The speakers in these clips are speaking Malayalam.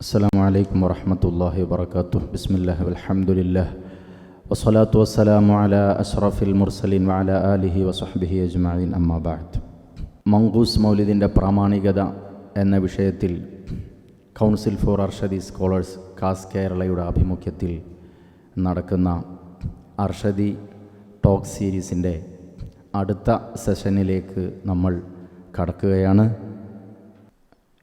السلام عليكم ورحمة الله وبركاته بسم الله والحمد لله والصلاة والسلام على أشرف المرسلين وعلى آله وصحبه أجمعين أما بعد മങ്കൂസ് മൗലിദിൻ്റെ പ്രാമാണികത എന്ന വിഷയത്തിൽ കൗൺസിൽ ഫോർ അർഷദി സ്കോളേഴ്സ് കാസ് കേരളയുടെ ആഭിമുഖ്യത്തിൽ നടക്കുന്ന അർഷദി ടോക്ക് സീരീസിൻ്റെ അടുത്ത സെഷനിലേക്ക് നമ്മൾ കടക്കുകയാണ്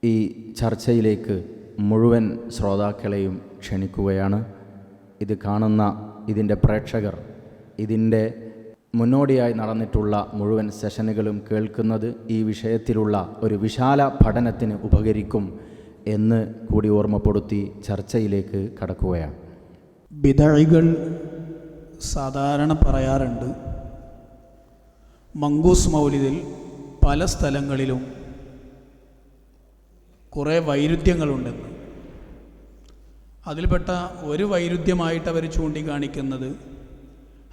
ഈ ചർച്ചയിലേക്ക് മുഴുവൻ ശ്രോതാക്കളെയും ക്ഷണിക്കുകയാണ്. ഇത് കാണുന്ന ഇതിന്റെ പ്രേക്ഷകർ ഇതിന്റെ മുന്നോടിയായി നടന്നിട്ടുള്ള മുഴുവൻ സെഷനുകളും കേൾക്കുന്നത് ഈ വിഷയത്തിലുള്ള ഒരു വിശാല പഠനത്തിന് ഉപകരിക്കും എന്ന് കൂടി ഓർമ്മപ്പെടുത്തി ചർച്ചയിലേക്ക് കടക്കുകയാണ്. ബിതഴികൾ സാധാരണ പറയാറുണ്ട് മങ്കൂസ് മൗലിദിൽ പല സ്ഥലങ്ങളിലും കുറേ വൈരുദ്ധ്യങ്ങളുണ്ടെന്ന്. അതിൽപ്പെട്ട ഒരു വൈരുദ്ധ്യമായിട്ട് അവർ ചൂണ്ടിക്കാണിക്കുന്നത്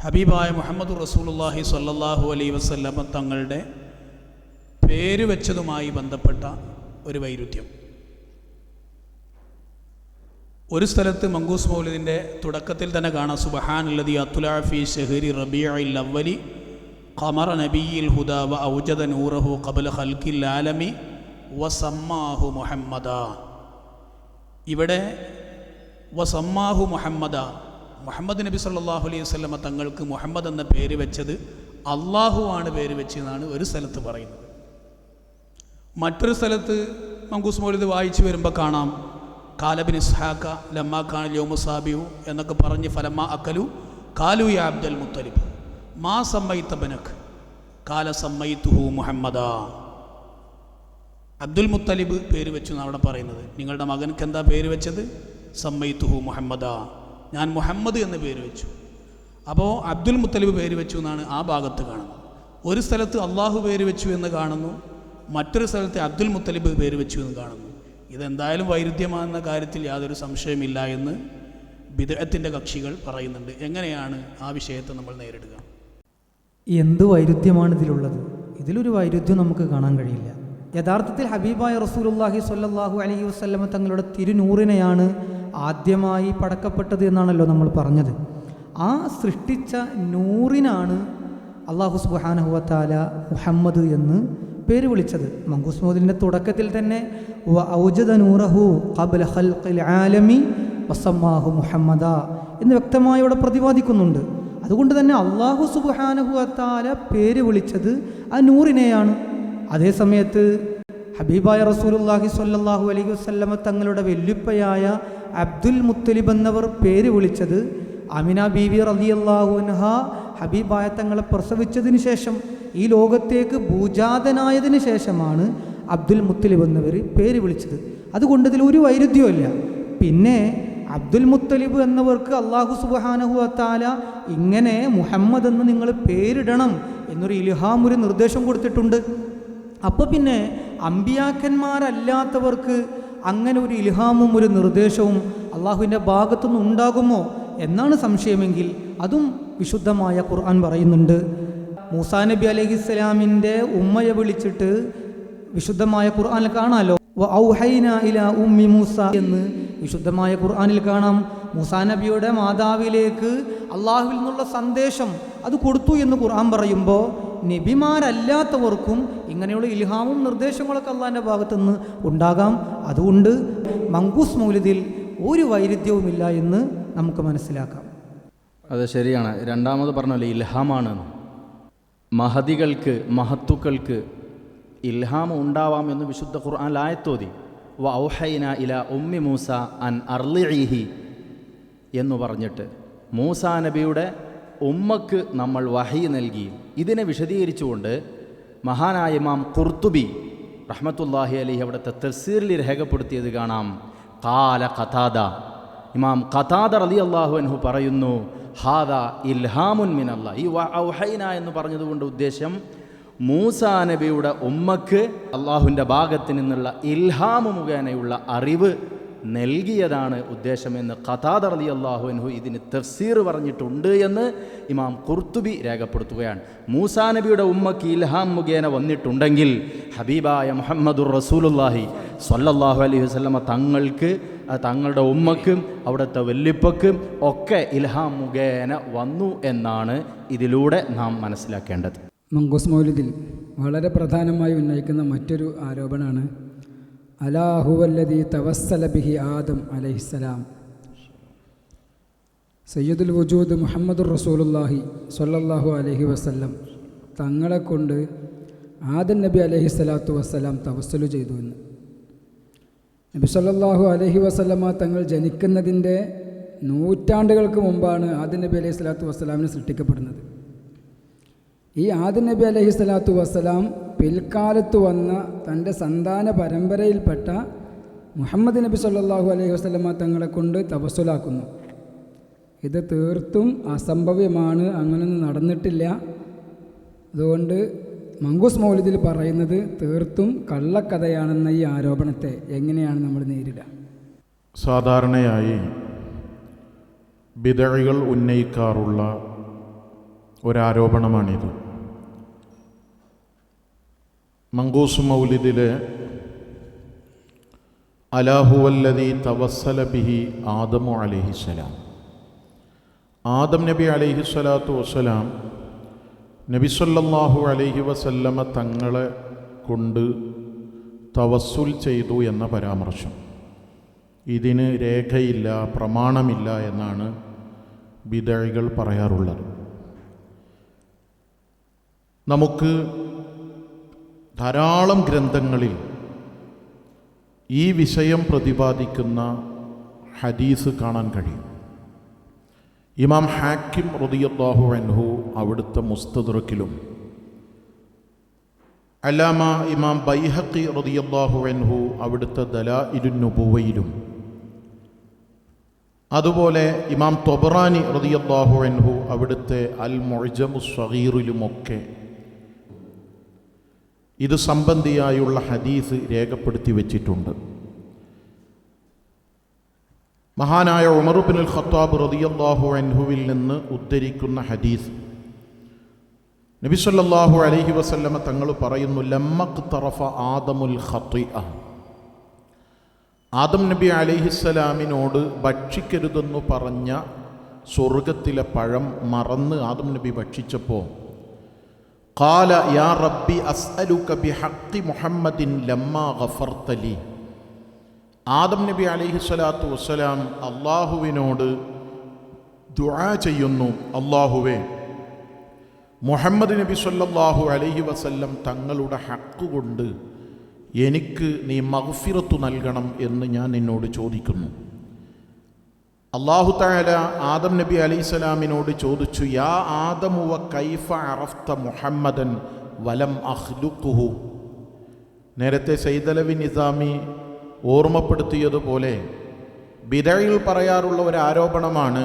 ഹബീബായ മുഹമ്മദ് റസൂലുല്ലാഹി സല്ലാഹു അലൈ വസല്ലമ തങ്ങളുടെ പേര് വെച്ചതുമായി ബന്ധപ്പെട്ട ഒരു വൈരുദ്ധ്യം. ഒരു സ്ഥലത്ത് മങ്കൂസ് മൗലിദിന്റെ തുടക്കത്തിൽ തന്നെ കാണാം. സുബഹാൻ അല്ലതി അത്തുലാഫി ഷെഹരി റബിയൽ അവലി ഖമർ നബിയിൽ ഹുദാവ ഔജദ നൂറഹു കബൽ ഹൽക്കിൽ ആലമി വസമ്മാഹു മുഹമ്മദ. ഇവിടെ വസമ്മാഹു മുഹമ്മദ. മുഹമ്മദ് നബി സല്ലാഹു അലൈഹി വസല്ലമ തങ്ങൾക്ക് മുഹമ്മദ് എന്ന പേര് വെച്ചത് അള്ളാഹു ആണ് പേര് വെച്ചതെന്നാണ് ഒരു സ്ഥലത്ത് പറയുന്നത്. മറ്റൊരു സ്ഥലത്ത് മങ്കൂസ് മൗലിദ് വായിച്ചു വരുമ്പോൾ കാണാം. കാലബിൻ ഇസ്ഹാക്ക ലമ്മ ഖാൻ യോമുസാബിയു എന്നൊക്കെ പറഞ്ഞ് ഫലമ്മ അക്കലു കാലു യാ അബ്ദൽ മുത്തലിബ്. മാ സമ്മയിത്ത ബനഖ് കാല സമ്മയിത്തുഹു മുഹമ്മദ. അബ്ദുൽ മുത്തലിബ് പേര് വെച്ചു എന്നാണ് അവിടെ പറയുന്നത്. നിങ്ങളുടെ മകൻക്ക് എന്താ പേര് വെച്ചത്? സമ്മയിത്തുഹു മുഹമ്മദ. ഞാൻ മുഹമ്മദ് എന്ന് പേര് വെച്ചു. അപ്പോൾ അബ്ദുൽ മുത്തലിബ് പേര് വെച്ചു എന്നാണ് ആ ഭാഗത്ത് കാണുന്നത്. ഒരു സ്ഥലത്ത് അള്ളാഹു പേര് വെച്ചു എന്ന് കാണുന്നു മറ്റൊരു സ്ഥലത്ത് അബ്ദുൽ മുത്തലിബ് പേര് വെച്ചു എന്ന് കാണുന്നു. ഇതെന്തായാലും വൈരുദ്ധ്യമാണെന്ന കാര്യത്തിൽ യാതൊരു സംശയമില്ല എന്ന് വിദഗ്ധത്തിന്റെ കക്ഷികൾ പറയുന്നുണ്ട്. എങ്ങനെയാണ് ആ വിഷയത്തെ നമ്മൾ നേരിടുക? എന്ത് വൈരുദ്ധ്യമാണ് ഇതിലുള്ളത്? ഇതിലൊരു വൈരുദ്ധ്യം നമുക്ക് കാണാൻ കഴിയില്ല. യഥാർത്ഥത്തിൽ ഹബീബായ റസൂലുള്ളാഹി സ്വല്ലല്ലാഹു അലഹി വസ്ലമ തങ്ങളുടെ തിരുനൂറിനെയാണ് ആദ്യമായി പടക്കപ്പെട്ടത് എന്നാണല്ലോ നമ്മൾ പറഞ്ഞത്. ആ സൃഷ്ടിച്ച നൂറിനാണ് അള്ളാഹു സുബാനഹുവത്താല മുഹമ്മദ് എന്ന് പേര് വിളിച്ചത്. മങ്കൂസ് മോദിന്റെ തുടക്കത്തിൽ തന്നെ വ ഔജദ നൂറഹു ആലമി മുഹമ്മദ എന്ന് വ്യക്തമായി ഇവിടെ പ്രതിപാദിക്കുന്നുണ്ട്. അതുകൊണ്ട് തന്നെ അള്ളാഹു സുബാനഹുവത്താല പേര് വിളിച്ചത് ആ നൂറിനെയാണ്. അതേ സമയത്ത് ഹബീബായ റസൂലുല്ലാഹി സ്വല്ലല്ലാഹു അലൈഹി വസ്ല്ലമ തങ്ങളുടെ വെല്ലുപ്പയായ അബ്ദുൽ മുത്തലിബ് എന്നവർ പേര് വിളിച്ചത്. അമിന ബീവി റളിയല്ലാഹു അൻഹ ഹബീബായ തങ്ങളെ പ്രസവിച്ചതിന് ശേഷം ഈ ലോകത്തേക്ക് ഭൂജാതനായതിനു ശേഷമാണ് അബ്ദുൽ മുത്തലിബ് എന്നവർ പേര് വിളിച്ചത്. അതുകൊണ്ട് ഇതിൽ ഒരു വൈരുദ്ധ്യമില്ല പിന്നെ അബ്ദുൽ മുത്തലിബ് എന്നവർക്ക് അള്ളാഹു സുബാനഹു അത്താല ഇങ്ങനെ മുഹമ്മദ് എന്ന് നിങ്ങൾ പേരിടണം എന്നൊരു ഇൽഹാം ഒരു നിർദ്ദേശം കൊടുത്തിട്ടുണ്ട്. അപ്പോൾ പിന്നെ അമ്പിയാക്കന്മാരല്ലാത്തവർക്ക് അങ്ങനെ ഒരു ഇൽഹാമും ഒരു നിർദ്ദേശവും അള്ളാഹുവിന്റെ ഭാഗത്തുനിന്ന് ഉണ്ടാകുമോ എന്നാണ് സംശയമെങ്കിൽ അതും വിശുദ്ധമായ ഖുർആൻ പറയുന്നുണ്ട്. മൂസാ നബി അലൈഹി ഇസ്ലാമിന്റെ ഉമ്മയെ വിളിച്ചിട്ട് വിശുദ്ധമായ ഖുർആനിൽ കാണാമല്ലോ ഉമ്മി മൂസ എന്ന് വിശുദ്ധമായ ഖുർആനിൽ കാണാം. മൂസാ നബിയുടെ മാതാവിലേക്ക് അള്ളാഹുവിൽ നിന്നുള്ള സന്ദേശം അത് കൊടുത്തു എന്ന് ഖുർആൻ പറയുമ്പോൾ നബിമാരല്ലാത്തവർക്കും ഇങ്ങനെയുള്ള ഇൽഹാമും നിർദ്ദേശങ്ങളൊക്കെ അള്ളാഹിന്റെ ഭാഗത്തുനിന്ന് ഉണ്ടാകാം. അതുകൊണ്ട് മങ്കൂസ് മൗലിദിൽ ഒരു വൈരുദ്ധ്യവുമില്ല എന്ന് നമുക്ക് മനസ്സിലാക്കാം. അത് ശരിയാണ്. രണ്ടാമത് പറഞ്ഞല്ലോ ഇൽഹാമാണ് മഹതികൾക്ക് മഹത്തുക്കൾക്ക് ഇൽഹാം ഉണ്ടാവാം എന്ന് വിശുദ്ധ ഖുർആൻ ആയത്തോതി വ ഔഹൈന ഇല ഉമ്മി മൂസ അൻ അർലിഹി എന്ന് പറഞ്ഞിട്ട് മൂസാ നബിയുടെ ഉമ്മക്ക് നമ്മൾ വഹി നൽകി. ഇതിനെ വിശദീകരിച്ചുകൊണ്ട് മഹാനായ ഇമാം കുർത്തുബി റഹ്മത്തുല്ലാഹി അലി അവിടുത്തെ തഫ്സീറിൽ രേഖപ്പെടുത്തിയത് കാണാം. കാല കഥാദ ഇമാം ഖതാദ റലി അള്ളാഹു അൻഹു പറയുന്നു ഹാദ ഇൽഹാമുൻ മിനല്ല ഈ ഔഹൈന എന്ന് പറഞ്ഞതുകൊണ്ട് ഉദ്ദേശം മൂസാ നബിയുടെ ഉമ്മക്ക് അള്ളാഹുവിന്റെ ഭാഗത്ത് നിന്നുള്ള ഇൽഹാമു മുഖേനയുള്ള അറിവ് നൽകിയതാണ് ഉദ്ദേശമെന്ന് ഖതാദർ അലി അള്ളാഹുവിൻഹു ഇതിന് തഫ്സീർ പറഞ്ഞിട്ടുണ്ട് എന്ന് ഇമാം കുർത്തുബി രേഖപ്പെടുത്തുകയാണ്. മൂസാ നബിയുടെ ഉമ്മക്ക് ഇൽഹാം മുഖേന വന്നിട്ടുണ്ടെങ്കിൽ ഹബീബായ മുഹമ്മദുർ റസൂലുല്ലാഹി സൊല്ലാഹു അലൈഹി വസല്ലമ തങ്ങൾക്ക് തങ്ങളുടെ ഉമ്മക്കും അവിടുത്തെ വല്യപ്പക്കും ഒക്കെ ഇൽഹാം മുഖേന വന്നു എന്നാണ് ഇതിലൂടെ നാം മനസ്സിലാക്കേണ്ടത്. മങ്കോസ് മൗലിദിൽ വളരെ പ്രധാനമായി ഉന്നയിക്കുന്ന മറ്റൊരു ആരോപണമാണ് അലാഹുവല്ലതി തവസ്സല ബിഹി ആദം അലൈഹിസ്സലാം. സയ്യിദുൽ വജൂദ് മുഹമ്മദുർ റസൂലുല്ലാഹി സ്വല്ലല്ലാഹു അലൈഹി വസല്ലം തങ്ങളെ കൊണ്ട് ആദം നബി അലൈഹി സ്വലാത്തു വസ്സലാം തവസ്സലു ചെയ്തു എന്ന്. നബി സല്ലല്ലാഹു അലൈഹി വസല്ലമ തങ്ങൾ ജനിക്കുന്നതിന്റെ നൂറ്റാണ്ടുകൾക്ക് മുമ്പാണ് ആദൻ നബി അലൈഹി സ്വലാത്തു വസ്സലാമിന് സൃഷ്ടിക്കപ്പെടുന്നത്. ഈ ആദം നബി അലഹി സ്വലാത്തു വസ്സലാം പിൽക്കാലത്ത് വന്ന തന്റെ സന്താന പരമ്പരയിൽപ്പെട്ട മുഹമ്മദ് നബി സല്ലാഹു അലൈഹി വസല്ലമ തങ്ങളെ കൊണ്ട് തപസ്സുലാക്കുന്നു. ഇത് തീർത്തും അസംഭവ്യമാണ് അങ്ങനൊന്നും നടന്നിട്ടില്ല. അതുകൊണ്ട് മങ്കൂസ് മൗലിദിൽ പറയുന്നത് തീർത്തും കള്ളക്കഥയാണെന്ന ഈ ആരോപണത്തെ എങ്ങനെയാണ് നമ്മൾ നേരിടുക സാധാരണയായി ബിതഴികൾ ഉന്നയിക്കാറുള്ള ഒരാരോപണമാണിത്. മങ്കൂസ് മൗലിദിലെ അലാഹുവല്ലതി തവസ്സല ബിഹി ആദമു അലഹിസ്സലാം ആദം നബി അലൈഹിസ്വലാത്തു വസ്സലാം നബി സല്ലല്ലാഹു അലൈഹി വസല്ലമ തങ്ങളെ കൊണ്ട് തവസ്സുൽ ചെയ്തു എന്ന പരാമർശം. ഇതിന് രേഖയില്ല പ്രമാണമില്ല എന്നാണ് വിദഴികൾ പറയാറുള്ളത്. നമുക്ക് ധാരാളം ഗ്രന്ഥങ്ങളിൽ ഈ വിഷയം പ്രതിപാദിക്കുന്ന ഹദീസ് കാണാൻ കഴിയും. ഇമാം ഹാക്കിം റുദിയാഹു അൻഹു അവിടുത്തെ മുസ്തദുറക്കിലും അലാമ ഇമാം ബൈഹക്കി റുദിയാഹു അൻഹു അവിടുത്തെ ദലാ ഇരുന്നുബുവയിലും അതുപോലെ ഇമാം തൊബറാനി റുദിയാഹു അൻഹു അവിടുത്തെ അൽ മൊഴജമു സഹീറിലുമൊക്കെ ഇത് സംബന്ധിയായുള്ള ഹദീസ് രേഖപ്പെടുത്തി വച്ചിട്ടുണ്ട്. മഹാനായ ഉമറുബിൻ അൽ ഖത്താബ് റതിയല്ലാഹു അൻഹുവിൽ നിന്ന് ഉദ്ധരിക്കുന്ന ഹദീസ്. നബി സല്ലല്ലാഹു അലൈഹി വസല്ലമ തങ്ങൾ പറയുന്നു ലമ്മക് തറഫ ആദമുൽ ഖത്തിഅ. ആദം നബി അലിഹിസ്സലാമിനോട് ഭക്ഷിക്കരുതെന്നു പറഞ്ഞ സ്വർഗത്തിലെ പഴം മറന്ന് ആദം നബി ഭക്ഷിച്ചപ്പോൾ قال يا ربي أسألك بحق محمد لما غفرت لي ആദം നബി അലൈഹി സ്വലാത്തു വസ്സലാം അള്ളാഹുവിനോട് ദുആ ചെയ്യുന്നു അള്ളാഹുവേ മുഹമ്മദ് നബി സല്ലല്ലാഹു അലൈഹി വസല്ലം തങ്ങളുടെ ഹക്ക് കൊണ്ട് എനിക്ക് നീ മഗ്ഫിറത്തു നൽകണം എന്ന് ഞാൻ നിന്നോട് ചോദിക്കുന്നു അള്ളാഹു താല ആദം നബി അലി സ്വലാമിനോട് ചോദിച്ചു യാ ആദമുവ കൈഫ അറഫ്ത മുഹമ്മദൻ വലം അഹ്ലുക്കുഹു നേരത്തെ സൈദലവി നിസാമി ഓർമ്മപ്പെടുത്തിയതുപോലെ ബിദയിൽ പറയാറുള്ള ഒരു ആരോപണമാണ്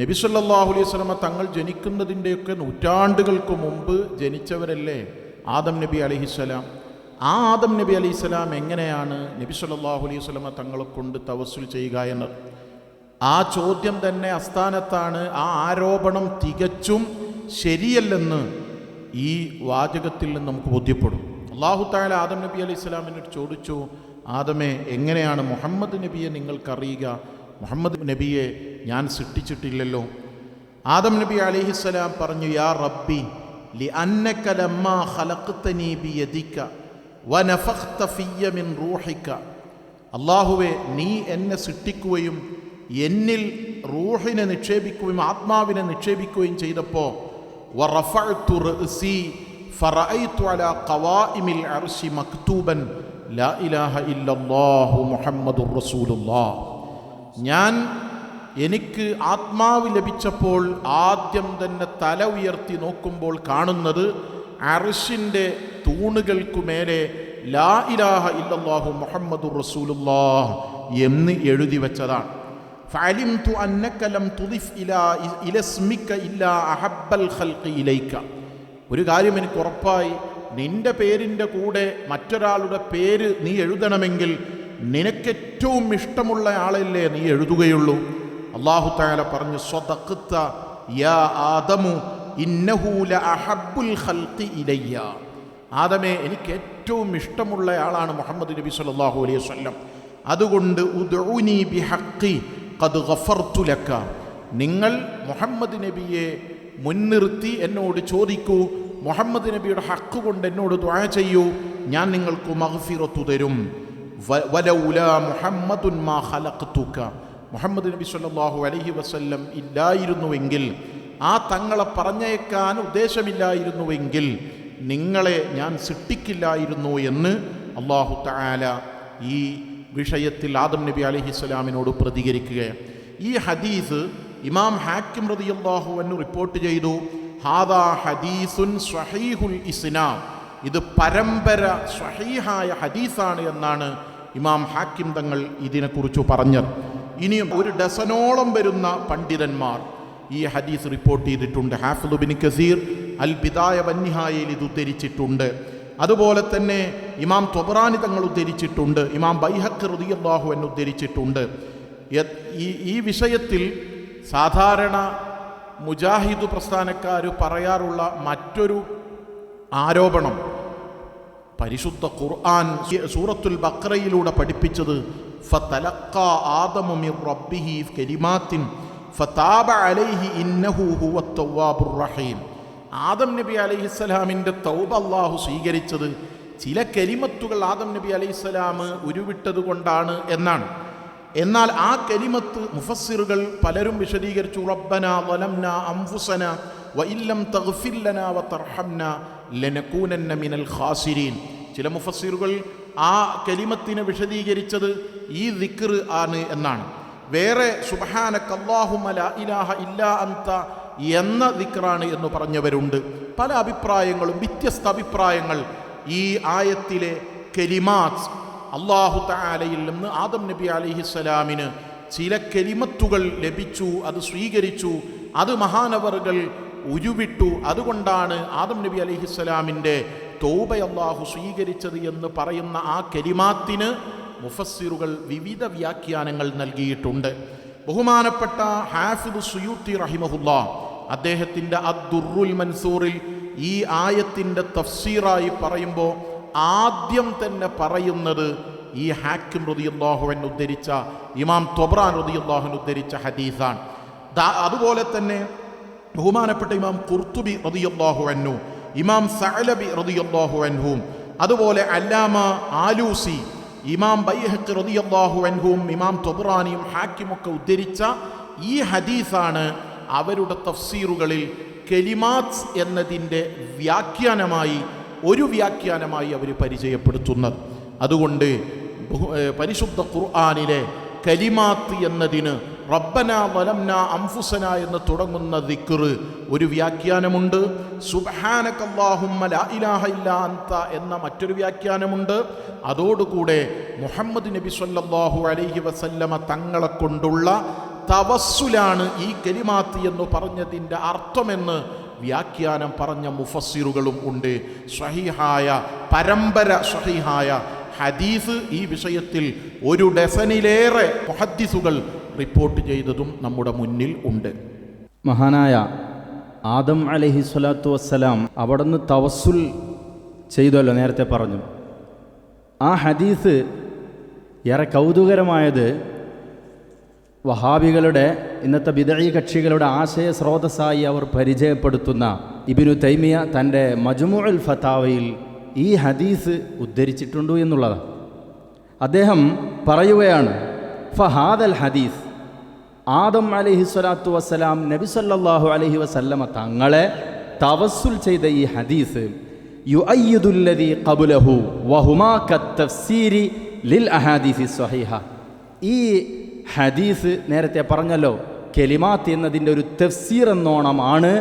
നബി സല്ലാഹു അലൈഹി സ്വലമ തങ്ങൾ ജനിക്കുന്നതിന്റെയൊക്കെ നൂറ്റാണ്ടുകൾക്ക് മുമ്പ് ജനിച്ചവരല്ലേ ആദം നബി അലൈഹിസ്സലാം ആ ആദം നബി അലൈഹിസ്സലാം എങ്ങനെയാണ് നബി സല്ലാഹു അലൈഹി സ്വലമ തങ്ങളെ കൊണ്ട് തവസ്സുൽ ചെയ്യുക എന്നത്? ആ ചോദ്യം തന്നെ അസ്ഥാനത്താണ് ആ ആരോപണം തികച്ചും ശരിയല്ലെന്ന് ഈ വാചകത്തിൽ നിന്ന് നമുക്ക് ബോധ്യപ്പെടും. അള്ളാഹു താല ആദം നബി അലൈഹി ഇസ്ലാമിനോട് ചോദിച്ചു ആദമേ എങ്ങനെയാണ് മുഹമ്മദ് നബിയെ നിങ്ങൾക്കറിയുക? മുഹമ്മദ് നബിയെ ഞാൻ സൃഷ്ടിച്ചിട്ടില്ലല്ലോ. ആദം നബി അലിഹിസ്സലാം പറഞ്ഞു യാ റബ്ബി ലി അന്നക ലമ്മാ ഖലഖ്തനി ബിയദിക വനഫഖ്ത ഫിയ മിൻ റൂഹിക അള്ളാഹുവെ നീ എന്നെ സൃഷ്ടിക്കുകയും എന്നിൽ റൂഹിനെ നിക്ഷേപിക്കുകയും ആത്മാവിനെ നിക്ഷേപിക്കുകയും ചെയ്തപ്പോൾ ഞാൻ എനിക്ക് ആത്മാവ് ലഭിച്ചപ്പോൾ ആദ്യം തന്നെ തല ഉയർത്തി നോക്കുമ്പോൾ കാണുന്നത് അർഷിന്റെ തൂണുകൾക്കു മേലെ ലാ ഇലാഹ ഇല്ലാഹു മുഹമ്മദുർ റസൂലുല്ലാ എന്ന് എഴുതി വെച്ചതാണ്. فعلمت أنك لم تضف إلى إلى اسمك إلا أحب الخلق إليك ഒരു കാര്യം എനിക്ക് ഉറപ്പായി നിന്റെ പേരിൻ്റെ കൂടെ മറ്റൊരാളുടെ പേര് നീ എഴുതണമെങ്കിൽ നിനക്കേറ്റവും ഇഷ്ടമുള്ള ആളല്ലേ നീ എഴുതുകയുള്ളൂ അള്ളാഹു താല പറഞ്ഞു സ്വതക്ത യാ ആദമു ഇന്നഹൂല അഹബുൽ ഖൽഖി ഇലയ്യ ആദമേ എനിക്ക് ഏറ്റവും ഇഷ്ടമുള്ള ആളാണ് മുഹമ്മദ് നബി സല്ലല്ലാഹു അലൈഹി വസല്ലം അതുകൊണ്ട് ഉദ്ഊനി ബിഹഖി ഗഫർതു ലക നിങ്ങൾ മുഹമ്മദ് നബിയെ മുൻനിർത്തി എന്നോട് ചോദിക്കൂ. മുഹമ്മദ് നബിയുടെ ഹക്ക് കൊണ്ട് എന്നോട് ദ്വാ ചെയ്യൂ. ഞാൻ നിങ്ങൾക്ക് മഗ്ഫിറത്തു തരും. വലൗലാ മുഹമ്മദുൻ മാ ഖലഖ്തുക. മുഹമ്മദ് നബി സല്ലല്ലാഹു അലൈഹി വസല്ലം ഇല്ലായിരുന്നുവെങ്കിൽ ആ തങ്ങളെ പറഞ്ഞേക്കാൻ ഉദ്ദേശമില്ലായിരുന്നുവെങ്കിൽ നിങ്ങളെ ഞാൻ സൃഷ്ടിക്കില്ലായിരുന്നു എന്ന് അള്ളാഹു തആല ഈ വിഷയത്തിൽ ആദം നബി അലിഹിസ്സലാമിനോട് പ്രതികരിക്കുകയാണ്. ഈ ഹദീസ് ഇമാം ഹാക്കിം റളിയല്ലാഹു എന്ന് റിപ്പോർട്ട് ചെയ്തു. ഹാദാ ഹദീസുൻ സ്വഹീഹുൽ ഇസ്നാം. ഇത് പരമ്പര സ്വഹീഹായ ഹദീസാണ് എന്നാണ് ഇമാം ഹാക്കിം തങ്ങൾ ഇതിനെക്കുറിച്ച് പറഞ്ഞത്. ഇനിയും ഒരു ഡസനോളം വരുന്ന പണ്ഡിതന്മാർ ഈ ഹദീസ് റിപ്പോർട്ട് ചെയ്തിട്ടുണ്ട്. ഹാഫിദുബിൻ കസീർ അൽ വന്യഹായയിൽ ഇത് ഉദ്ധരിച്ചിട്ടുണ്ട്. അതുപോലെ തന്നെ ഇമാം തൊബറാനി തങ്ങൾ ഉദ്ധരിച്ചിട്ടുണ്ട് ഇമാം ബൈഹക്ക് റളിയല്ലാഹു എന്ന് ഉദ്ധരിച്ചിട്ടുണ്ട്. ഈ വിഷയത്തിൽ സാധാരണ മുജാഹിദ് പ്രസ്ഥാനക്കാർ പറയാറുള്ള മറ്റൊരു ആരോപണം പരിശുദ്ധ ഖുർആൻ സൂറത്തുൽ ബക്രയിലൂടെ പഠിപ്പിച്ചത് മിർ റബ്ബിഹി ഫതാബ അലൈഹി ഇന്നഹു ഹുവ റഹീം. ആദം നബി അലൈഹിസ്സലാമിന്റെ തൗബ അള്ളാഹു സ്വീകരിച്ചത് ചില കരിമത്തുകൾ ആദം നബി അലൈഹിസ്സലാം ഉരുവിട്ടത് കൊണ്ടാണ് എന്നാണ്. എന്നാൽ ആ കലിമത്ത് മുഫസ്സിറുകൾ പലരും വിശദീകരിച്ചു റബ്ബന വലംന അംഫുസന വഇല്ലം തഗ്ഫില്ലന വതർഹംന ലനകൂനന്ന മിനൽ ഖാസിരീൻ. ചില മുഫസ്സിറുകൾ ആ കലിമത്തിനെ വിശദീകരിച്ചത് ഈ ദിക്ർ ആണ് എന്നാണ്. വേറെ സുബ്ഹാനക അല്ലാഹുമ്മ ലാ ഇലാഹ ഇല്ലാ അന്ത എന്ന ദിക്റാണ് എന്ന് പറഞ്ഞവരുണ്ട്. പല അഭിപ്രായങ്ങളും വ്യത്യസ്ത അഭിപ്രായങ്ങൾ ഈ ആയത്തിലെ കെലിമാസ് അള്ളാഹു താലയിൽ നിന്ന് ആദം നബി അലിഹിസ്സലാമിന് ചില കെലിമത്തുകൾ ലഭിച്ചു അത് സ്വീകരിച്ചു അത് മഹാനവറുകൾ ഉരുവിട്ടു. അതുകൊണ്ടാണ് ആദം നബി അലിഹിസ്സലാമിന്റെ തോബ അള്ളാഹു സ്വീകരിച്ചത് എന്ന് പറയുന്ന ആ കെലിമാത്തിന് മുഫസ്സിറുകൾ വിവിധ വ്യാഖ്യാനങ്ങൾ നൽകിയിട്ടുണ്ട്. ബഹുമാനപ്പെട്ട ഹാഫിദ് സുയൂത്തി റഹിമഹുല്ല അദ്ദേഹത്തിന്റെ അദ്ദുറുൽ മൻസൂറിൽ ഈ ആയത്തിന്റെ തഫ്സീറായി പറയുമ്പോൾ ആദ്യം തന്നെ പറയുന്നത് ഈ ഹാക്കിം റതിയല്ലാഹുവൻ ഉദ്ധരിച്ച ഇമാം തൊബ്രാൻ റതിയല്ലാഹുൻ ഉദ്ധരിച്ച ഹദീസാണ്. അതുപോലെ തന്നെ ബഹുമാനപ്പെട്ട ഇമാം കുർത്തുബി റതിയല്ലാഹു ഇമാം സഅലബി റതിയല്ലാഹു അതുപോലെ അല്ലാമ ആലൂസി ഇമാം ബൈഹക്ക് റതിയല്ലാഹു ഇമാം തൊബ്രാനിയും ഹാക്കിമൊക്കെ ഉദ്ധരിച്ച ഈ ഹദീസാണ് അവരുടെ തഫ്സീറുകളിൽ കെലിമാത്സ് എന്നതിന്റെ വ്യാഖ്യാനമായി ഒരു വ്യാഖ്യാനമായി അവർ പരിചയപ്പെടുത്തുന്നത്. അതുകൊണ്ട് പരിശുദ്ധ ഖുർആാനിലെ കലിമാത്ത് എന്നതിന് റബ്ബന വലംന അംഫുസന എന്ന് തുടങ്ങുന്ന ദിക്റ് ഒരു വ്യാഖ്യാനമുണ്ട്. സുബ്ഹാനകല്ലാഹുമ്മ ലാ ഇലാഹ അന്ത എന്ന മറ്റൊരു വ്യാഖ്യാനമുണ്ട്. അതോടുകൂടെ മുഹമ്മദ് നബി സല്ലല്ലാഹു അലൈഹി വസല്ലമ തങ്ങളെ കൊണ്ടുള്ള തവസ്സുലാണ് ഈ കലിമാത്ത് എന്ന് പറഞ്ഞതിന്റെ അർത്ഥമെന്ന് വ്യാഖ്യാനം പറഞ്ഞ മുഫസ്സിറുകളും ഉണ്ട്. സഹിഹായ പരമ്പര സഹിഹായ ഹദീസ് ഈ വിഷയത്തിൽ ഒരു ഡസനിലേറെ മുഹദ്ദിസുകൾ റിപ്പോർട്ട് ചെയ്തതും നമ്മുടെ മുന്നിൽ ഉണ്ട്. മഹാനായ ആദം അലഹി സ്വലാത്തു വസ്സലാം അവിടുന്ന് തവസ്സുൽ ചെയ്തല്ലോ നേരത്തെ പറഞ്ഞു. ആ ഹദീസ് ഏറെ കൗതുകരമായത് വഹാബികളുടെ ഇന്നത്തെ ബിദഴി കക്ഷികളുടെ ആശയ സ്രോതസ്സായി അവർ പരിചയപ്പെടുത്തുന്ന ഇബിനു തൈമിയ തന്റെ മജുമുഅൽ ഫത്താവയിൽ ഈ ഹദീസ് ഉദ്ധരിച്ചിട്ടുണ്ട് എന്നുള്ളതാണ്. അദ്ദേഹം പറയുകയാണ് ഫഹാദൽ ഹദീസ് ആദം അലഹി സ്വലാത്തു വസ്സലാം നബി സല്ലല്ലാഹു അലൈഹി വസല്ലമ തങ്ങളെ തവസ്സുൽ ചെയ്ത ഈ ഹദീസ് യു അയ്യുദുല്ലതി കബുലഹു വഹുമാ കത്തഫ്സീരി ലിൽ അഹാദീസി സ്വഹീഹ. ഈ ഹദീസ് നേരത്തെ പറഞ്ഞല്ലോ കെലിമാത്ത് എന്നതിന്റെ ഒരു തഫ്സീർ എന്നോണമാണ്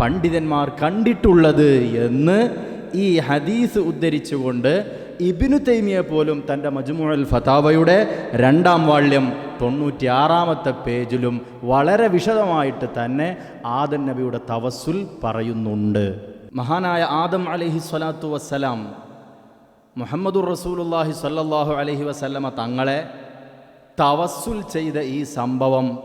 പണ്ഡിതന്മാർ കണ്ടിട്ടുള്ളത് എന്ന് ഈ ഹദീസ് ഉദ്ധരിച്ചുകൊണ്ട് ഇബിനു തൈമിയെ പോലും തന്റെ മജ്മുഅൽ ഫതാവയുടെ രണ്ടാം വാള്യം തൊണ്ണൂറ്റിയാറാമത്തെ പേജിലും വളരെ വിശദമായിട്ട് തന്നെ ആദൻ നബിയുടെ തവസുൽ പറയുന്നുണ്ട്. മഹാനായ ആദം അലഹി സ്വലാത്തു വസ്സലാം മുഹമ്മദുർ റസൂലുല്ലാഹി സ്വല്ലല്ലാഹു അലഹി വസ്ലമ തങ്ങളെ തവസ്സുൽ ചെയ്ത ഈ സംഭവം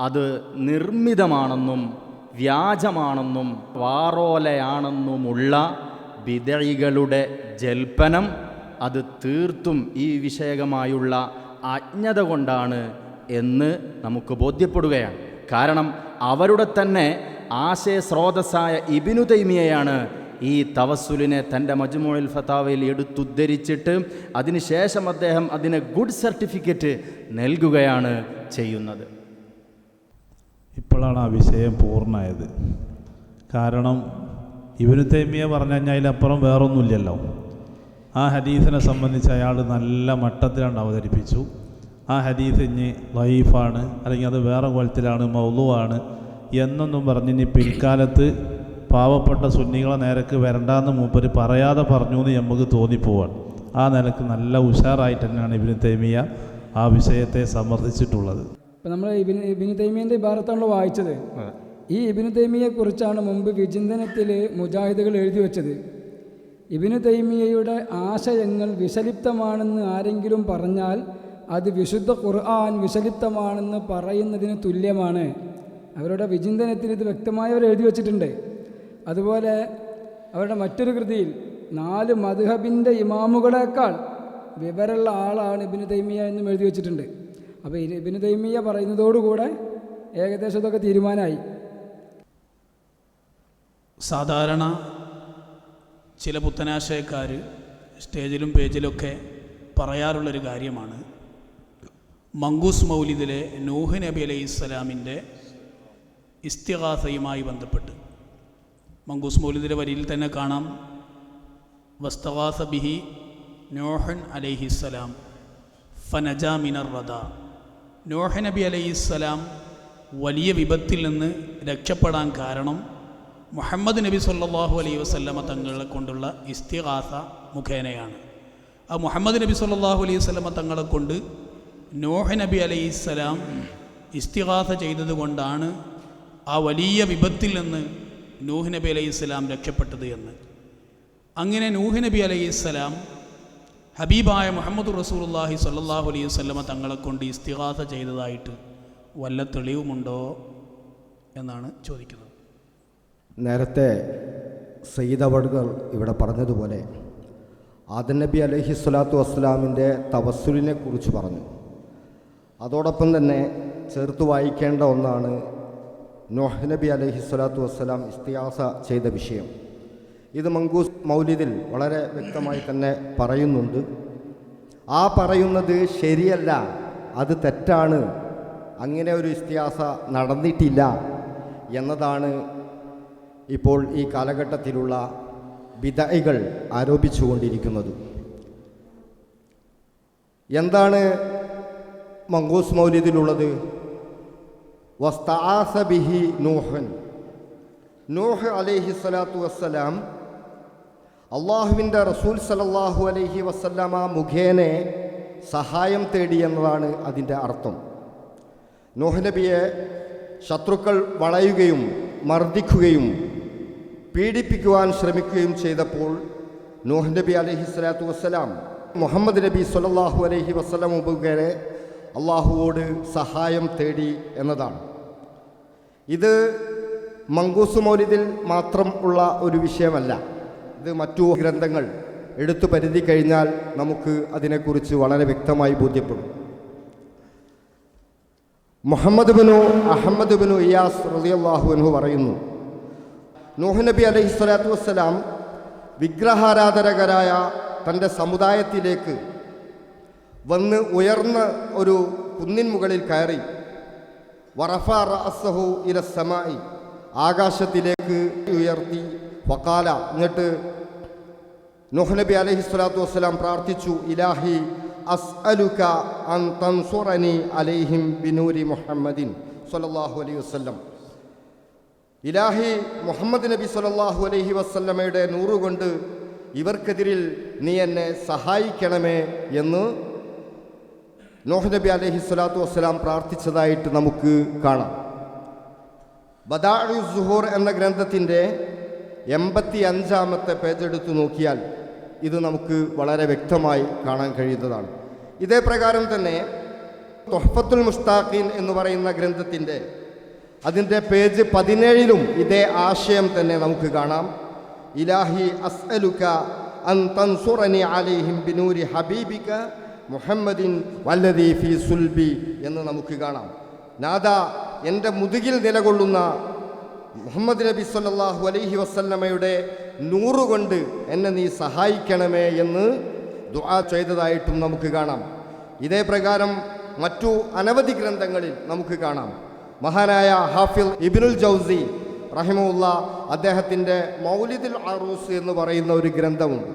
അത് നിർമ്മിതമാണെന്നും വ്യാജമാണെന്നും വാറോലയാണെന്നുമുള്ള വിതഴികളുടെ ജൽപ്പനം അത് തീർത്തും ഈ വിഷയകമായുള്ള അജ്ഞത കൊണ്ടാണ് എന്ന് നമുക്ക് ബോധ്യപ്പെടുകയാണ്. കാരണം അവരുടെ തന്നെ ആശയസ്രോതസ്സായ ഇബിനു തൈമിയയാണ് ഈ തവസുലിനെ തന്റെ മജ്മുൽ ഫത്താവയിൽ എടുത്തുദ്ധരിച്ചിട്ട് അതിനുശേഷം അദ്ദേഹം അതിന് ഗുഡ് സർട്ടിഫിക്കറ്റ് നൽകുകയാണ് ചെയ്യുന്നത്. ഇപ്പോഴാണ് ആ വിഷയം പൂർണമായത്. കാരണം ഇവന് തേമിയ പറഞ്ഞു കഴിഞ്ഞാൽ അതിലപ്പുറം വേറൊന്നുമില്ലല്ലോ. ആ ഹദീസിനെ സംബന്ധിച്ച് അയാൾ നല്ല മട്ടത്തിലാണ് അവതരിപ്പിച്ചു. ആ ഹദീസ് ഇനി ലൈഫാണ് അല്ലെങ്കിൽ അത് വേറെ കോലത്തിലാണ് മൗലുവാണ് എന്നൊന്നും പറഞ്ഞ് ഇനി പിൽക്കാലത്ത് പാവപ്പെട്ട സുന്നികളെ നേരക്ക് വരണ്ടാന്ന് മൂപ്പര് പറയാതെ പറഞ്ഞു എന്ന് നമുക്ക് തോന്നിപ്പോവാണ്. ആ നിലയ്ക്ക് നല്ല ഉഷാറായിട്ട് തന്നെയാണ് ഇബിന് തൈമിയ ആ വിഷയത്തെ സമർത്ഥിച്ചിട്ടുള്ളത്. ഇപ്പം നമ്മൾ ഇബിൻ ഇബിന് തൈമിയന്റെ ഇബാറത്താണല്ലോ വായിച്ചത്. ഈ ഇബിന് തൈമിയെക്കുറിച്ചാണ് മുമ്പ് വിചിന്തനത്തിൽ മുജാഹിദുകൾ എഴുതി വെച്ചത്. ഇബിന് തൈമിയയുടെ ആശയങ്ങൾ വിഷലിപ്തമാണെന്ന് ആരെങ്കിലും പറഞ്ഞാൽ അത് വിശുദ്ധ ഖുർആൻ വിഷലിപ്തമാണെന്ന് പറയുന്നതിന് തുല്യമാണ്. അവരുടെ വിചിന്തനത്തിൽ ഇത് വ്യക്തമായി അവർ എഴുതി വച്ചിട്ടുണ്ട്. അതുപോലെ അവരുടെ മറ്റൊരു കൃതിയിൽ നാല് മധുഹബിന്റെ ഇമാമുകളേക്കാൾ വിവരമുള്ള ആളാണ് ഇബിന് തൈമിയ എന്നും എഴുതി വെച്ചിട്ടുണ്ട്. അപ്പോൾ ഇബിന് തൈമിയ പറയുന്നതോടുകൂടെ ഏകദേശം ഇതൊക്കെ തീരുമാനമായി. സാധാരണ ചില പുത്തനാശയക്കാർ സ്റ്റേജിലും പേജിലൊക്കെ പറയാറുള്ളൊരു കാര്യമാണ്. മങ്കൂസ് മൗലിദിലെ നൂഹ് നബി അലൈഹി ഇസ്ലാമിന്റെ ഇസ്തിഹാസയുമായി ബന്ധപ്പെട്ട്. മങ്കൂസ് മൗലിദിലെ വരിയിൽ തന്നെ കാണാം. വസ്തവാസ ബിഹി നോഹൻ അലൈഹിസ്സലാം ഫനജാ മിനർ റദ. നോഹ നബി അലൈഹിസ്സലാം വലിയ വിപത്തിൽ നിന്ന് രക്ഷപ്പെടാൻ കാരണം മുഹമ്മദ് നബി സല്ലാഹു അലൈഹി വസല്ലമ തങ്ങളെ കൊണ്ടുള്ള ഇസ്തിഹാസ മുഖേനയാണ്. ആ മുഹമ്മദ് നബി സല്ലാഹു അലൈഹി വസ്ലമ തങ്ങളെ കൊണ്ട് നോഹ നബി അലൈഹിസ്സലാം ഇസ്തിഹാസ ചെയ്തതുകൊണ്ടാണ് ആ വലിയ വിപത്തിൽ നിന്ന് നൂഹ് നബി അലൈഹിസ്സലാം രക്ഷപ്പെട്ടത് എന്ന്. അങ്ങനെ നൂഹ് നബി അലൈഹിസ്സലാം ഹബീബായ മുഹമ്മദ് റസൂലുള്ളാഹി സ്വല്ലല്ലാഹു അലൈഹി വസല്ലമ തങ്ങളെ കൊണ്ട് ഇസ്തിഹാസ ചെയ്തതായിട്ട് വല്ല തെളിവുമുണ്ടോ എന്നാണ് ചോദിക്കുന്നത്. നേരത്തെ സയ്യിദവടുകൾ ഇവിടെ പറഞ്ഞതുപോലെ ആദൻ നബി അലൈഹി സ്വലാത്തു വസ്സലാമിന്റെ തവസുലിനെ കുറിച്ച് പറഞ്ഞു. അതോടൊപ്പം തന്നെ ചേർത്ത് വായിക്കേണ്ട ഒന്നാണ് നോഹ് നബി അലൈഹി സ്വലാത്തു വസ്സലാം ഇസ്തിയാസ ചെയ്ത വിഷയം. ഇത് മങ്കൂസ് മൗലിദിൽ വളരെ വ്യക്തമായി തന്നെ പറയുന്നുണ്ട്. ആ പറയുന്നത് ശരിയല്ല അത് തെറ്റാണ് അങ്ങനെ ഒരു ഇസ്തിയാസ നടന്നിട്ടില്ല എന്നതാണ് ഇപ്പോൾ ഈ കാലഘട്ടത്തിലുള്ള വിധൈകൾ ആരോപിച്ചുകൊണ്ടിരിക്കുന്നത്. എന്താണ് മങ്കൂസ് മൗലിദിലുള്ളത്? വസ്താസ ബിഹി നൂഹൻ. നൂഹ് അലൈഹി സ്വലാത്തു വസ്സലാം അള്ളാഹുവിന്റെ റസൂൽ സലല്ലാഹു അലൈഹി വസ്സലാമ മുഖേനെ സഹായം തേടി എന്നതാണ് അതിന്റെ അർത്ഥം. നൂഹ് നബിയെ ശത്രുക്കൾ വളയുകയും മർദ്ദിക്കുകയും പീഡിപ്പിക്കുവാൻ ശ്രമിക്കുകയും ചെയ്തപ്പോൾ നൂഹ് നബി അലഹി സ്വലാത്തു വസ്സലാം മുഹമ്മദ് നബി സല്ലല്ലാഹു അലഹി വസ്സലാം മുഖേനെ അള്ളാഹുവോട് സഹായം തേടി എന്നതാണ്. ഇത് മങ്കൂസ് മൗലിദിൽ മാത്രം ഉള്ള ഒരു വിഷയമല്ല. ഇത് മറ്റു ഗ്രന്ഥങ്ങൾ എടുത്തു പരിധി കഴിഞ്ഞാൽ നമുക്ക് അതിനെക്കുറിച്ച് വളരെ വ്യക്തമായി ബോധ്യപ്പെടും. മുഹമ്മദ് ബിനു അഹമ്മദ് ബിനു ഇയാസ് റളിയല്ലാഹു അൻഹു പറയുന്നു നൂഹ് നബി അലൈഹി സ്വലാത്തു വസ്സലാം വിഗ്രഹാരാധകരായ തന്റെ സമുദായത്തിലേക്ക് വന്ന് ഉയർന്ന ഒരു കുന്നിൻ മുകളിൽ കയറി റഅസഹു ആകാശത്തിലേക്ക് ഉയർത്തി. വക്കാല എന്നിട്ട് നൂഹ് നബി അലഹി സ്വലാത്തു വസ്സലാം പ്രാർത്ഥിച്ചു ഇലാഹി അസ്അലുക അൻ അലൈഹിം ബിനൂരി മുഹമ്മദിൻ സ്വല്ലല്ലാഹു അലൈഹി വസ്ലം ഇലാഹി മുഹമ്മദ് നബി സ്വല്ലല്ലാഹു അലൈഹി വസല്ലമയുടെ നൂറുകൊണ്ട് ഇവർക്കെതിരിൽ നീ എന്നെ സഹായിക്കണമേ എന്ന് നോഹ് നബി അലഹി സ്വലാത്തു വസ്സലാം പ്രാർത്ഥിച്ചതായിട്ട് നമുക്ക് കാണാം. ബദാഉ സുഹൂർ എന്ന ഗ്രന്ഥത്തിന്റെ എൺപത്തി അഞ്ചാമത്തെ പേജ് എടുത്തു നോക്കിയാൽ ഇത് നമുക്ക് വളരെ വ്യക്തമായി കാണാൻ കഴിയുന്നതാണ്. ഇതേ പ്രകാരം തന്നെ തൊഹഫത്തുൽ മുസ്താഖീൻ എന്ന് പറയുന്ന ഗ്രന്ഥത്തിന്റെ അതിന്റെ പേജ് പതിനേഴിലും ഇതേ ആശയം തന്നെ നമുക്ക് കാണാം. ഇലാഹി അസ്അലുക അൻ തൻസുറനി അലിഹിം ബിനൂരി ഹബീബിക മുഹമ്മദിൻ വല്ലതി ഫി സുൽബി എന്ന് നമുക്ക് കാണാം. നാദ എന്റെ മുതുകിൽ നിലകൊള്ളുന്ന മുഹമ്മദ് നബി സല്ലാഹു അലൈഹി വസല്ലമയുടെ നൂറുകൊണ്ട് എന്നെ നീ സഹായിക്കണമേ എന്ന് ദുആ ചെയ്തതായിട്ടും നമുക്ക് കാണാം. ഇതേ പ്രകാരം മറ്റു അനവധി ഗ്രന്ഥങ്ങളിൽ നമുക്ക് കാണാം. മഹാനായ ഹാഫിൽ ഇബിനുൽ ജൗസി റഹിമുല്ല അദ്ദേഹത്തിന്റെ മൗലിദുൽ അറൂസ് എന്ന് പറയുന്ന ഒരു ഗ്രന്ഥമുണ്ട്.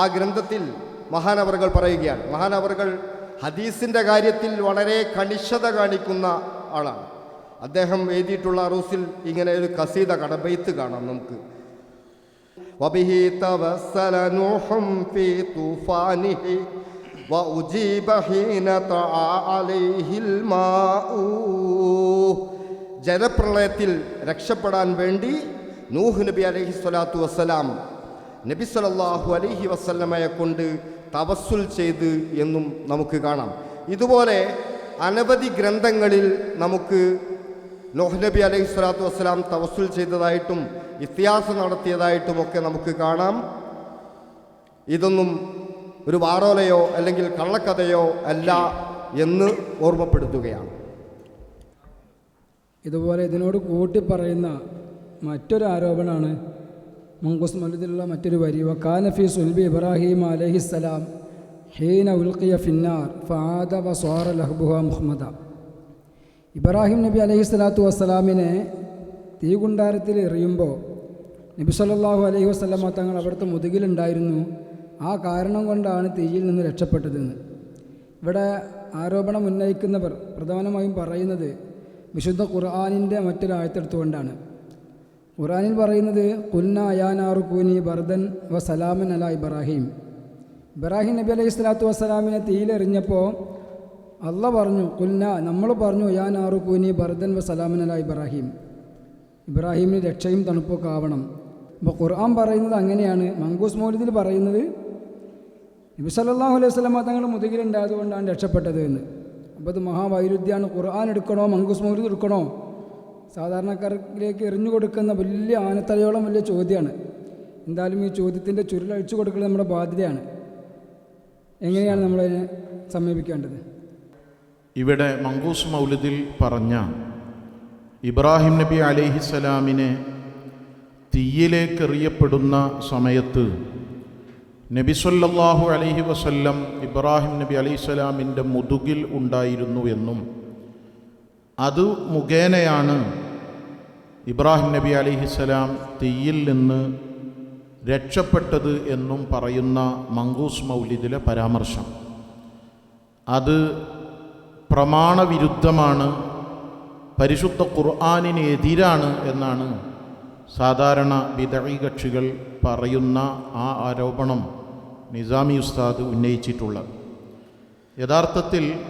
ആ ഗ്രന്ഥത്തിൽ മഹാനവറുകൾ പറയുകയാണ് മഹാനവറുകൾ ഹദീസിൻ്റെ കാര്യത്തിൽ വളരെ കണിശത കാണിക്കുന്ന ആളാണ് അദ്ദേഹം എഴുതിയിട്ടുള്ള അറൂസിൽ ഇങ്ങനെ ഒരു കസീത കടബൈത്ത് കാണാം നമുക്ക് وبه توسل نوح في طوفانه وأجيب حين طعى عليه الماء ജലപ്രളയത്തിൽ രക്ഷപ്പെടാൻ വേണ്ടി നൂഹ് നബി അലൈഹി സ്വലാത്തു വസ്സലാം നബി സല്ലല്ലാഹു അലൈഹി വസല്ലമയെ കൊണ്ട് തവസ്സുൽ ചെയ്ത് എന്നും നമുക്ക് കാണാം. ഇതുപോലെ അനവധി ഗ്രന്ഥങ്ങളിൽ നമുക്ക് ലോഹ്നബി അലൈഹി സ്വലാത്തു വസ്സലാം തവസ്സുൽ ചെയ്തതായിട്ടും ഇത്യാസം നടത്തിയതായിട്ടുമൊക്കെ നമുക്ക് കാണാം. ഇതൊന്നും ഒരു വാറോലയോ അല്ലെങ്കിൽ കള്ളക്കഥയോ അല്ല എന്ന് ഓർമ്മപ്പെടുത്തുകയാണ്. ഇതുപോലെ ഇതിനോട് കൂട്ടി പറയുന്ന മറ്റൊരു ആരോപണമാണ് മങ്കൂസ് മലുദിലുള്ള മറ്റൊരു വരി വക്കാനഫി സുൽബി ഇബ്രാഹിം അലഹിസ്സലാം ഹീന ഉൽക്കിയ ഫിന്നാർ ഫാദ വസ്വാറ ലഹ്ബുഹ മുഹമ്മദ. ഇബ്രാഹിം നബി അലഹി സ്വലാത്തു വസ്സലാമിനെ തീകുണ്ടാരത്തിൽ എറിയുമ്പോൾ നബി സല്ലാഹു അലൈഹി വസ്ലമ തങ്ങൾ അവിടുത്തെ മുതുകിലുണ്ടായിരുന്നു. ആ കാരണം കൊണ്ടാണ് തീയിൽ നിന്ന് രക്ഷപ്പെട്ടതെന്ന്. ഇവിടെ ആരോപണം ഉന്നയിക്കുന്നവർ പ്രധാനമായും പറയുന്നത് വിശുദ്ധ ഖുർആാനിന്റെ മറ്റൊരാഴ്ത്തെടുത്തുകൊണ്ടാണ് ഖുർആാനിൽ പറയുന്നത് കുന്ന അയാനാറു കൂനി ബർദൻ വ സലാമൻ അല ഇബ്രാഹിം. ഇബ്രാഹിം നബി അലൈഹി സ്വലാത്തു വസ്സലാമിനെ തീയിലെറിഞ്ഞപ്പോൾ അല്ല പറഞ്ഞു കുന്ന നമ്മൾ പറഞ്ഞു യാനാറു കൂനി ബർദൻ വ സലാമൻ അല ഇബ്രാഹിം. ഇബ്രാഹിമിന് രക്ഷയും തണുപ്പൊക്കെ ആവണം. അപ്പോൾ ഖുർആൻ പറയുന്നത് അങ്ങനെയാണ്. മങ്കൂസ് മൗലിദിൽ പറയുന്നത് നബി സല്ലല്ലാഹു അലൈഹി സ്വലമ തങ്ങളുടെ മുതുകിലുണ്ടായതുകൊണ്ടാണ് രക്ഷപ്പെട്ടത് എന്ന്. അപ്പോൾ അത് മഹാവൈരുദ്ധ്യമാണ് ഖുർആൻ എടുക്കണോ മങ്കൂസ് മൗലിദ് എടുക്കണോ? സാധാരണക്കാരിലേക്ക് എറിഞ്ഞു കൊടുക്കുന്ന വലിയ ആനത്തലയോളം വലിയ ചോദ്യമാണ്. എന്തായാലും ഈ ചോദ്യത്തിന്റെ ചുരുളഴിച്ചു കൊടുക്കൽ നമ്മുടെ ബാധ്യതയാണ്. എങ്ങനെയാണ് നമ്മളതിനെ സമീപിക്കേണ്ടത്? ഇവിടെ മങ്കൂസ് മൗലിദിൽ പറഞ്ഞ ഇബ്രാഹിം നബി അലൈഹിസലാമിനെ തീയിലേക്കെറിയപ്പെടുന്ന സമയത്ത് നബി സല്ലല്ലാഹു അലൈഹി വസല്ലം ഇബ്രാഹിം നബി അലൈഹിസ്സലാമിന്റെ മുതുകിൽ ഉണ്ടായിരുന്നു എന്നും അത് മുഖേനയാണ് ഇബ്രാഹിം നബി അലൈഹിസ്സലാം തീയിൽ നിന്ന് രക്ഷപ്പെട്ടത് എന്നും പറയുന്ന മങ്കൂസ് മൗലിദിലെ പരാമർശം. അത് പ്രമാണവിരുദ്ധമാണ് പരിശുദ്ധ ഖുർആാനിന് എതിരാണ് എന്നാണ് സാധാരണ വിതഴി കക്ഷികൾ പറയുന്ന ആ ആരോപണം നിസാമി ഉസ്താദ് ഉന്നയിച്ചിട്ടുള്ളത്. യഥാർത്ഥത്തിൽ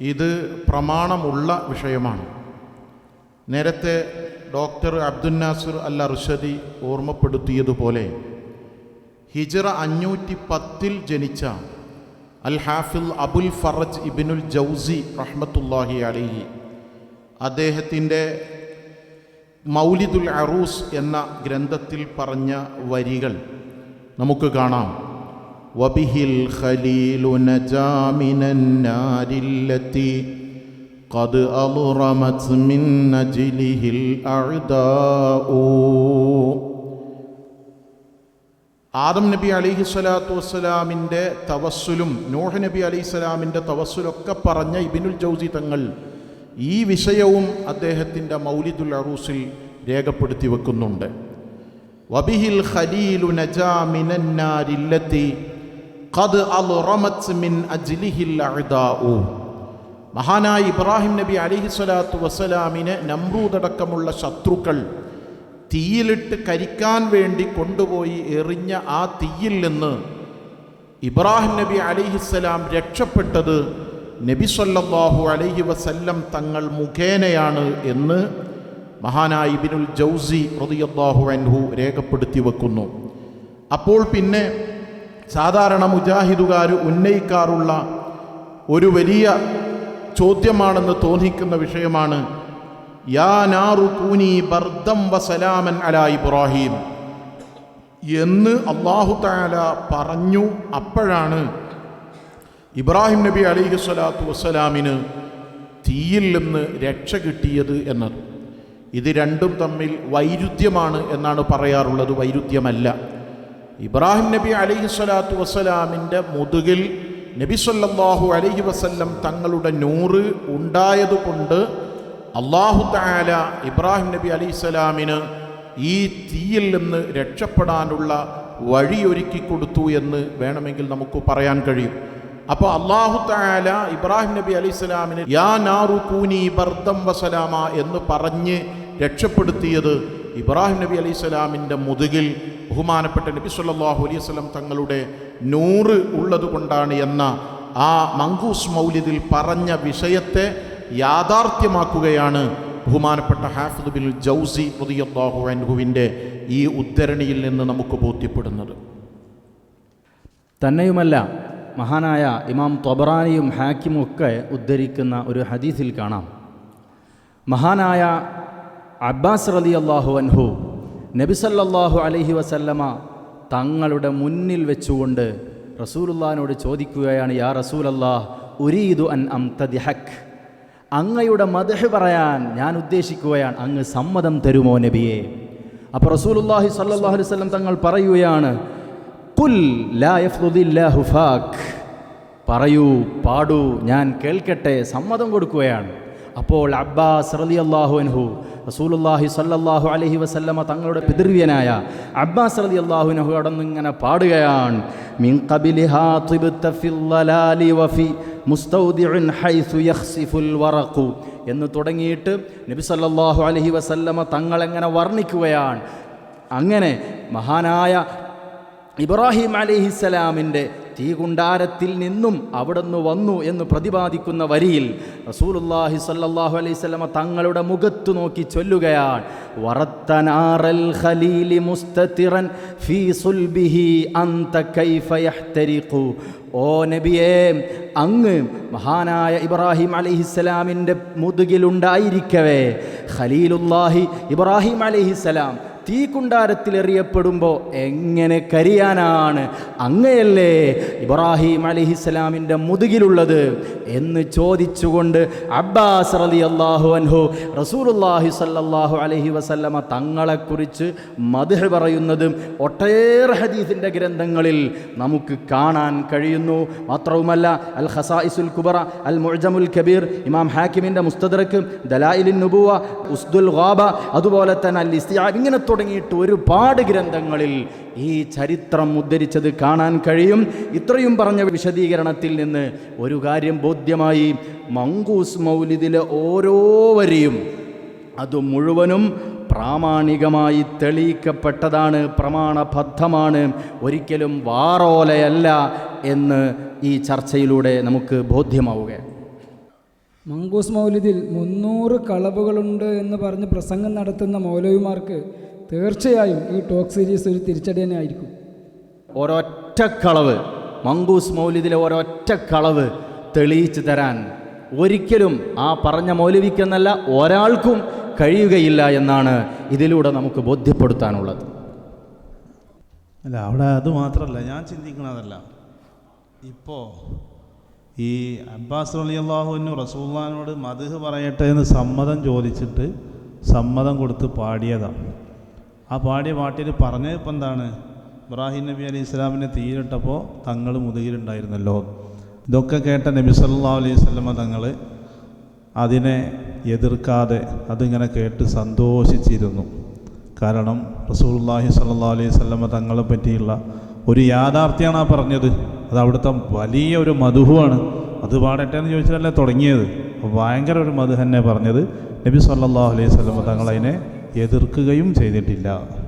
ഇത് പ്രമാണമുള്ള വിഷയമാണ്. നേരത്തെ ഡോക്ടർ അബ്ദുൽ നാസിർ അൽ അർഷദി ഓർമ്മപ്പെടുത്തിയതുപോലെ ഹിജറ അഞ്ഞൂറ്റി പത്തിൽ ജനിച്ച അൽ ഹാഫിൽ അബുൽ ഫറജ് ഇബിനുൽ ജൗസി റഹ്മത്തുല്ലാഹി അലിഹി അദ്ദേഹത്തിന്റെ മൗലിദുൽ അറൂസ് എന്ന ഗ്രന്ഥത്തിൽ പറഞ്ഞ വരികൾ നമുക്ക് കാണാം. വബിഹിൽ ഖലീലു നജാമിനന്നാരില്ലത്തി قد أضرمت من نجله الأعداء ആദം നബി അലിഹി സ്വലാത്തു വസ്സലാമിൻ്റെ തവസ്സുലും നോഹ് നബി അലൈഹി സ്വലാമിൻ്റെ തവസ്സുലൊക്കെ പറഞ്ഞ ഇബിനുൽ ജൗസി തങ്ങൾ ഈ വിഷയവും അദ്ദേഹത്തിൻ്റെ മൗലിദുൽ അറൂസിൽ രേഖപ്പെടുത്തി വെക്കുന്നുണ്ട് വബിഹിൽ ഖലീലു നജാ മിനന്നാരില്ലത്തി ഖദ് അൽറമത് മിൻ അജ്ലിഹിൽ അഅദാഉ മഹാനായ ഇബ്രാഹിം നബി അലിഹി സ്വലാത്തു വസ്സലാമിനെ നമ്രൂദടക്കമുള്ള ശത്രുക്കൾ തീയിലിട്ട് കരിക്കാൻ വേണ്ടി കൊണ്ടുപോയി എറിഞ്ഞ ആ തീയിൽ നിന്ന് ഇബ്രാഹിം നബി അലിഹിസ്സലാം രക്ഷപ്പെട്ടത് നബി സല്ലാഹു അലൈഹി വസല്ലം തങ്ങൾ മുഖേനയാണ് എന്ന് മഹാനായ ഇബിനുൽ ജൗസി റളിയല്ലാഹു അൻഹു രേഖപ്പെടുത്തി വെക്കുന്നു. അപ്പോൾ പിന്നെ സാധാരണ മുജാഹിദുകാർ ഉന്നയിക്കാറുള്ള ഒരു വലിയ ചോദ്യമാണെന്ന് തോന്നിക്കുന്ന വിഷയമാണ് യാ ബർദം വസലാമൻ അല ഇബ്രാഹിം. എന്ന് അള്ളാഹു താല പറഞ്ഞു അപ്പോഴാണ് ഇബ്രാഹിം നബി അലിഹു സ്വലാത്തു വസ്സലാമിന് തീയിൽ നിന്ന് രക്ഷ കിട്ടിയത് എന്നത്. ഇത് രണ്ടും തമ്മിൽ വൈരുദ്ധ്യമാണ് എന്നാണ് പറയാറുള്ളത്. വൈരുദ്ധ്യമല്ല. ഇബ്രാഹിം നബി അലിഹു സ്വലാത്തു വസ്സലാമിന്റെ മുതുകിൽ നബി അലഹി അലൈഹി വസല്ലം തങ്ങളുടെ നൂറ് ഉണ്ടായതുകൊണ്ട് അള്ളാഹു താല ഇബ്രാഹിം നബി അലി സ്വലാമിന് ഈ തീയിൽ നിന്ന് രക്ഷപ്പെടാനുള്ള വഴിയൊരുക്കി കൊടുത്തു എന്ന് വേണമെങ്കിൽ നമുക്ക് പറയാൻ കഴിയും. അപ്പോൾ അള്ളാഹു താല ഇബ്രാഹിം നബി അലി സ്വലാമിന് യാ നാറു കൂനി ബർദം വസലാമ എന്ന് പറഞ്ഞ് രക്ഷപ്പെടുത്തിയത് ഇബ്രാഹിം നബി അലൈഹി സ്വലാമിന്റെ മുതുകിൽ ബഹുമാനപ്പെട്ട നബി സല്ലാഹു അലൈഹി വസല്ലം തങ്ങളുടെ നൂറ് ഉള്ളതുകൊണ്ടാണ് എന്ന ആ മങ്കൂസ് മൗലിദിൽ പറഞ്ഞ വിഷയത്തെ യാഥാർത്ഥ്യമാക്കുകയാണ് ബഹുമാനപ്പെട്ട ഹാഫിദ് ബിൽ ജൗസി റളിയല്ലാഹു അൻഹുവിന്റെ ഈ ഉദ്ധരണിയിൽ നിന്ന് നമുക്ക് ബോധ്യപ്പെടുന്നത്. തന്നെയുമല്ല മഹാനായ ഇമാം തൊബറാനിയും ഹാക്കിമും ഒക്കെ ഉദ്ധരിക്കുന്ന ഒരു ഹദീസിൽ കാണാം. മഹാനായ അബ്ബാസ് റലി അള്ളാഹു അൻഹു നബിസല്ലാഹു അലഹി വസല്ലമ തങ്ങളുടെ മുന്നിൽ വെച്ചുകൊണ്ട് റസൂലുള്ളാഹിനോട് ചോദിക്കുകയാണ് യാ റസൂലല്ലാഹ് ഉരീദു അൻ അം തദിഹക് അങ്ങയുടെ മദഹ് പറയാൻ ഞാൻ ഉദ്ദേശിക്കുകയാണ് അങ്ങ് സമ്മതം തരുമോ നബിയെ? അപ്പോൾ റസൂലുള്ളാഹി സല്ലാഹു അലൈഹി വസല്ലം തങ്ങൾ പറയുകയാണ് കുൽ പറയൂ പാടൂ ഞാൻ കേൾക്കട്ടെ സമ്മതം കൊടുക്കുകയാണ്. അപ്പോൾ അബ്ബാസ് റളിയല്ലാഹു അൻഹു റസൂലുള്ളാഹി സല്ലാഹു അലഹി വസല്ലമ തങ്ങളുടെ പിതൃവ്യനായ അബ്ബാസ് റളിയല്ലാഹു അൻഹു അവിടെ ഇങ്ങനെ പാടുകയാണ് മുസ്തൗദിഉൻ വറഖു എന്ന് തുടങ്ങിയിട്ട് നബി സല്ലല്ലാഹു അലൈഹി വസല്ലമ തങ്ങളെങ്ങനെ വർണിക്കുകയാണ്. അങ്ങനെ മഹാനായ ഇബ്രാഹിം അലൈഹിസ്സലാമിന്റെ തീകുണ്ടാരത്തിൽ നിന്നും അവിടുന്ന് വന്നു എന്ന് പ്രതിപാദിക്കുന്ന വരിയിൽ റസൂലുള്ളാഹി സ്വല്ലല്ലാഹു അലൈഹി വസല്ലമ തങ്ങളുടെ മുഖത്ത് നോക്കി ചൊല്ലുകയാണ്. ഖലീലി മുസ്തതിറൻ ഫീ സുൽബിഹി കൈഫ ഓ നബിയേ അങ്ങ് മഹാനായ ഇബ്രാഹിം അലിഹിസ്സലാമിന്റെ മുതുകിലുണ്ടായിരിക്കവേ. ഖലീലുല്ലാഹി ഇബ്രാഹിം അലൈഹിസ്സലാം തീക്കുണ്ടാരത്തിലെറിയപ്പെടുമ്പോൾ എങ്ങനെ കരിയാനാണ്? അങ്ങയല്ലേ ഇബ്രാഹിം അലിഹിസ്സലാമിന്റെ മുതുകിലുള്ളത് എന്ന് ചോദിച്ചുകൊണ്ട് അബ്ബാസ് റലി അള്ളാഹു അൻഹു റസൂലുല്ലാഹി സല്ലാഹു അലഹി വസല്ലമ തങ്ങളെക്കുറിച്ച് മധുഹ പറയുന്നതും ഒട്ടേറെ ഹദീസിന്റെ ഗ്രന്ഥങ്ങളിൽ നമുക്ക് കാണാൻ കഴിയുന്നു. മാത്രവുമല്ല അൽ ഖസായിസുൽ കുബറ അൽ മുഴജമുൽ കബീർ ഇമാം ഹാക്കിമിന്റെ മുസ്തദറക്ക് ദലായിലിൻ നുബുവ ഉസ്ദുൽ ഗാബ അതുപോലെ തന്നെ അൽ ഇസ്തിയാബ് ഇങ്ങനെ തുടങ്ങിയിട്ട് ഒരുപാട് ഗ്രന്ഥങ്ങളിൽ ഈ ചരിത്രം ഉദ്ധരിച്ചത് കാണാൻ കഴിയും. ഇത്രയും പറഞ്ഞ വിശദീകരണത്തിൽ നിന്ന് ഒരു കാര്യം ബോധ്യമായി. മങ്കൂസ് മൗലിദിലെ ഓരോ വരിയും അത് മുഴുവനും പ്രാമാണികമായി തെളിയിക്കപ്പെട്ടതാണ് പ്രമാണബദ്ധമാണ് ഒരിക്കലും വാറോലയല്ല എന്ന് ഈ ചർച്ചയിലൂടെ നമുക്ക് ബോധ്യമാവുക മങ്കൂസ് മൗലിദിൽ മുന്നൂറ് കളവുകളുണ്ട് എന്ന് പറഞ്ഞ് പ്രസംഗം നടത്തുന്ന മൗലവിമാർക്ക് തീർച്ചയായും ഈ ടോക്ക് സീരീസ് ഒരു തിരിച്ചടി തന്നെ ആയിരിക്കും. ഒരൊറ്റ കളവ് മങ്കൂസ് മൗലിദിലെ ഒരൊറ്റ കളവ് തെളിയിച്ചു തരാൻ ഒരിക്കലും ആ പറഞ്ഞ മൗലവിക്കെന്നല്ല ഒരാൾക്കും കഴിയുകയില്ല എന്നാണ് ഇതിലൂടെ നമുക്ക് ബോധ്യപ്പെടുത്താനുള്ളത്. അല്ല അവിടെ അത് മാത്രമല്ല ഞാൻ ചിന്തിക്കുന്നതല്ല. ഇപ്പോൾ ഈ അബ്ബാസ് അലി അള്ളാഹുവിനു റസൂള്ളാനോട് മധുഹ് പറയട്ടെ എന്ന് സമ്മതം ചോദിച്ചിട്ട് സമ്മതം കൊടുത്ത് പാടിയതാണ് ആ പാടിയ പാട്ടിൽ പറഞ്ഞത് ഇപ്പം എന്താണ്? ഇബ്രാഹിം നബി അലി ഇസ്ലാമിനെ തീരിട്ടപ്പോൾ തങ്ങൾ മുതുകിലുണ്ടായിരുന്നല്ലോ. ഇതൊക്കെ കേട്ട നബി സല്ലാ അലൈഹി സ്വലമ തങ്ങൾ അതിനെ എതിർക്കാതെ അതിങ്ങനെ കേട്ട് സന്തോഷിച്ചിരുന്നു. കാരണം റസൂലുള്ളാഹി സല്ലാ അലൈഹി സ്വലമ തങ്ങളെ പറ്റിയുള്ള ഒരു യാഥാർത്ഥ്യമാണ് ആ പറഞ്ഞത്. അത് അവിടുത്തെ വലിയ ഒരു മധുവാണ് അത് പാടട്ടെ എന്ന് ചോദിച്ചാലല്ലേ തുടങ്ങിയത്. ഭയങ്കര ഒരു മധു തന്നെ പറഞ്ഞത് നബി സല്ലാ അലൈഹി സ്വലമ തങ്ങൾ അതിനെ എതിർക്കുകയും ചെയ്തിട്ടില്ല.